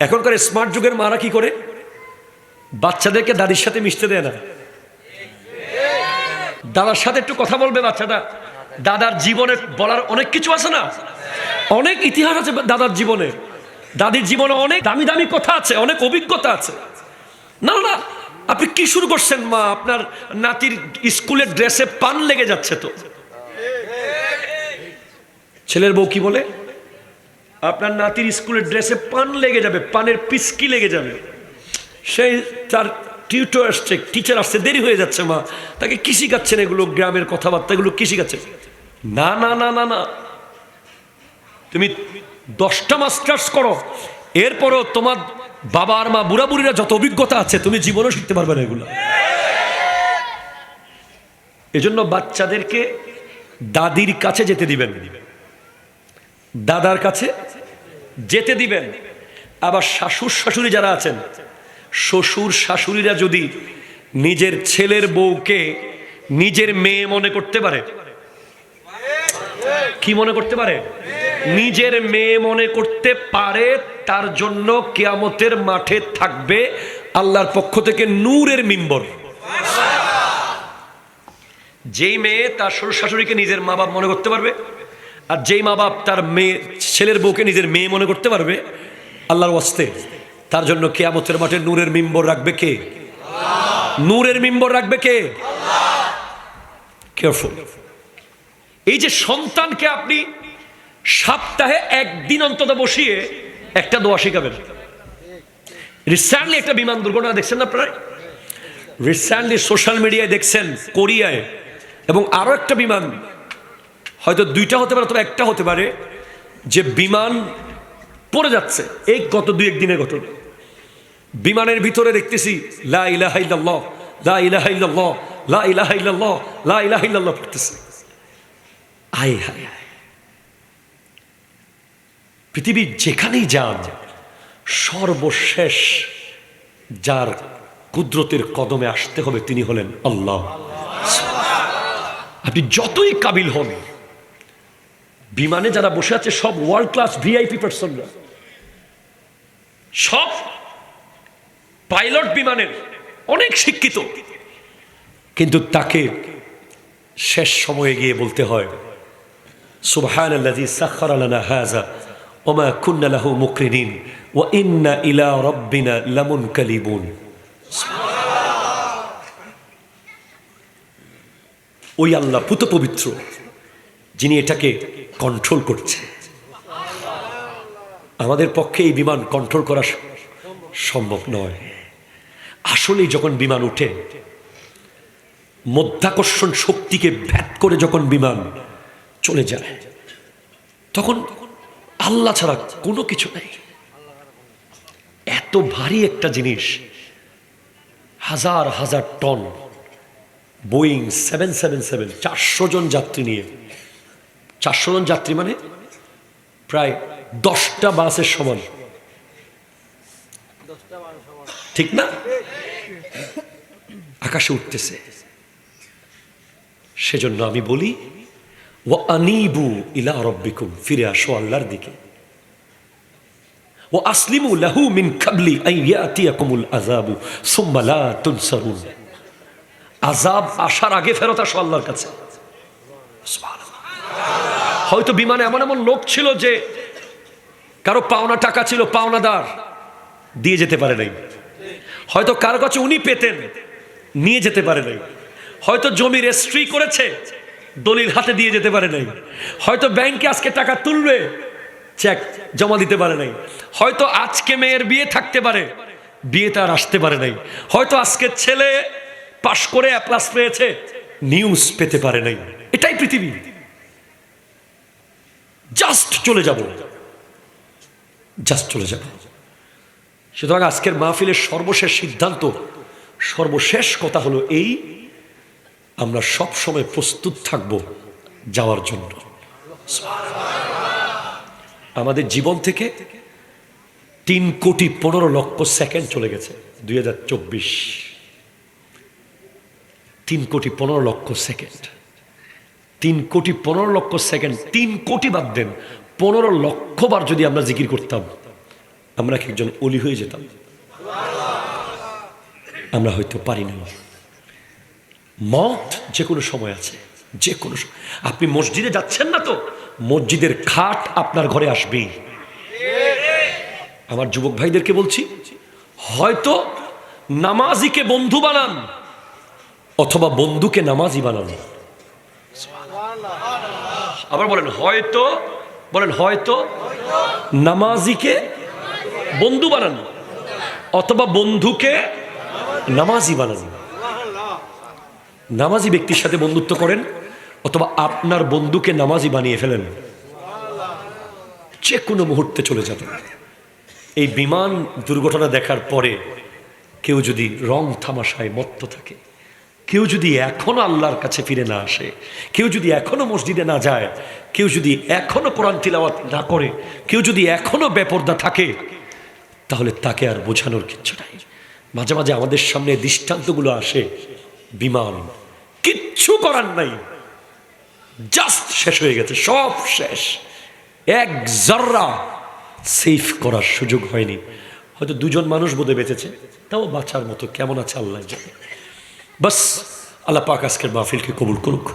এখনকার স্মার্ট যুগের মারা কি করে? বাচ্চাদেরকে দাদির সাথে মিশতে দেয় না। দাদার সাথে একটু কথা বলবে বাচ্চাটা। দাদার জীবনে বলার অনেক কিছু আছে না? অনেক ইতিহাস আছে দাদার জীবনে। দাদির জীবনে অনেক দামি দামি কথা আছে অনেক অভিজ্ঞতা আছে। না না, আপনি কি শুরু করছেন মা? আপনার নাতির স্কুলের ড্রেসে পান লেগে যাচ্ছে তো। ছেলের বউ কি বলে? আপনার নাতির স্কুলের ড্রেসে পান লেগে যাবে, পানের পিসকি লেগে যাবে। সেই তার টিউটর আসছে টিচার আসছে, দেরি হয়ে যাচ্ছে মা। তাকে কি শিখাচ্ছেন এগুলো, গ্রামের কথাবার্তা, এগুলো কি শিখাচ্ছেন? না না না না না। তুমি দশটা মাস্টার্স করো, এরপরও তোমার বাবা আর মা বুড়া বুড়িরা যত অভিজ্ঞতা আছে, তুমি জীবনেও শিখতে পারবে না এগুলো। এজন্য বাচ্চাদেরকে দাদির কাছে যেতে দিবেন। দাদার কাছে যেতে দিবেন। আবার শাশুর শাশুড়ি যারা আছেন, শ্বশুর শাশুড়িরা যদি নিজের ছেলের বউকে নিজের মেয়ে মনে করতে পারে। কি মনে করতে পারে? নিজের মেয়ে মনে করতে পারে, তার জন্য কেয়ামতের মাঠে থাকবে আল্লাহর পক্ষ থেকে নূরের মিম্বর। যেই মেয়ে তার শ্বশুর শাশুড়িকে নিজের মা বাপ মনে করতে পারবে? আর যেই মা বাপ তার মেয়ে, ছেলের বউকে নিজের মেয়ে মনে করতে পারবে, আল্লাহর ওয়াস্তে, তার জন্য কেয়ামতের মাঠে নূরের মিম্বর রাখবে কে? নূরের মিম্বর রাখবে কে? কেয়ারফুল এই যে সন্তানকে আপনি সপ্তাহে একদিন অন্তত বসিয়ে একটা দোয়া শিখাবেন। রিসেন্টলি একটা বিমান দুর্ঘটনা দেখছেন না আপনারা? রিসেন্টলি সোশ্যাল মিডিয়ায় দেখছেন, কোরিয়ায়, এবং আরও একটা বিমান হয়তো দুইটা হতে পারে অথবা একটা হতে পারে যে বিমান পড়ে যাচ্ছে। এই গত দুই একদিনের ঘটনা। বিমানের ভিতরে দেখতেছি, লা লা লা লা পড়তেছে। আয় হায়। পৃথিবীর যেখানেই যান, সর্বশেষ যার কুদরতের কদমে আসতে হবে তিনি হলেন আল্লাহ। আপনি যতই কাবিল হন বিমানে যারা বসে আছে, সব ওয়ার্ল্ড ক্লাস ভিআইপি পার্সনরা সব পাইলট বিমানের অনেক শিক্ষিত। কিন্তু তাকে শেষ সময়ে গিয়ে বলতে হয় ইলা ওই আল্লাহ পুত পবিত্র যিনি এটাকে কন্ট্রোল করছে। আমাদের পক্ষে এই বিমান কন্ট্রোল করা সম্ভব নয়। আসলে যখন বিমান উঠে মধ্যাকর্ষণ শক্তিকে ভ্যাট করে যখন বিমান চলে যায়, তখন আল্লাহ ছাড়া কোনো কিছু নেই। এত ভারী একটা জিনিস, হাজার হাজার ton, Boeing seven seven seven, চারশো জন যাত্রী নিয়ে চারশো জন যাত্রী মানে প্রায় দশটা বাসের সমান। ঠিক না? আকাশে উঠতেছে। সেজন্য আমি বলি ও আনিবু ইলা রব্বিকুম ফিরে আসো আল্লাহর দিকে। ও আসলিমু লাহু মিন কাবলি আই ইয়াতিয়াকুমুল আযাবু সুম্মা লা তুনসারুন। আযাব আসার আগে ফেরত আসো আল্লাহর কাছে। সুবহানাল্লাহ। হয়তো বিমানে এমন এমন লোক ছিল যে কারও পাওনা টাকা ছিল, পাওনাদার দিয়ে যেতে পারে নাই। হয়তো কারও কাছে উনি পেতেন, নিয়ে যেতে পারে নাই। হয়তো জমি রেজিস্ট্রি করেছে, দলিল হাতে দিয়ে যেতে পারে নাই। হয়তো ব্যাংকে আজকে টাকা তুলবে, চেক জমা দিতে পারে নাই। হয়তো আজকে মেয়ের বিয়ে থাকতে পারে, বিয়ে তার আসতে পারে নাই। হয়তো আজকে ছেলে পাশ করে অ্যাপ্লাস পেয়েছে নিউজ পেতে পারে নাই। এটাই পৃথিবী। জাস্ট চলে যাব। জাস্ট চলে যাব। সুতরাং আজকের মাহফিলের সর্বশেষ সিদ্ধান্ত, সর্বশেষ কথা হলো এই, আমরা সব সময় প্রস্তুত থাকব যাওয়ার জন্য। আমাদের জীবন থেকে তিন কোটি পনেরো লক্ষ সেকেন্ড চলে গেছে, দুই হাজার চব্বিশ। তিন কোটি পনেরো লক্ষ সেকেন্ড। তিন কোটি পনেরো লক্ষ সেকেন্ড, তিন কোটি বাদ দেন, পনেরো লক্ষ বার যদি আমরা জিকির করতাম, আমরা একজন অলি হয়ে যেতাম? আমরা হয়তো পারি না। মত যে কোনো সময় আছে, যে কোনো আপনি মসজিদে যাচ্ছেন না তো? মসজিদের খাট আপনার ঘরে আসবেই। আমার যুবক ভাইদেরকে বলছি, হয়তো নামাজিকে বন্ধু বানান, অথবা বন্ধুকে নামাজি বানান। আবার বলেন, হয়তো বলেন, হয়তো নামাজিকে বন্ধু বানান অথবা বন্ধুকে নামাজি বানান। নামাজি ব্যক্তির সাথে বন্ধুত্ব করেন অথবা আপনার বন্ধুকে নামাজি বানিয়ে ফেলেন। যে কোনো মুহূর্তে চলে যাবেন এই বিমান দুর্ঘটনা দেখার পরে কেউ যদি রং থামাশায় মত্ত থাকে কেউ যদি এখনও আল্লাহর কাছে ফিরে না আসে, কেউ যদি এখনও মসজিদে না যায়, কেউ যদি এখনও কোরআন তিলাওয়াত না করে, কেউ যদি এখনও বেপর্দা থাকে, তাহলে তাকে আর বোঝানোর কিচ্ছু নাই। মাঝে মাঝে আমাদের সামনে দৃষ্টান্তগুলো আসে, বিমান, কিচ্ছু করার নাই। জাস্ট শেষ হয়ে গেছে, সব শেষ। এক জর্রা সেফ করার সুযোগ হয়নি। হয়তো দুজন মানুষ বোধে বেঁচেছে, তাও বাঁচার মতো কেমন আছে আল্লাহ জানে। বাস আল্লাহ পাক আজকের মাহফিলকে কবুল করুক।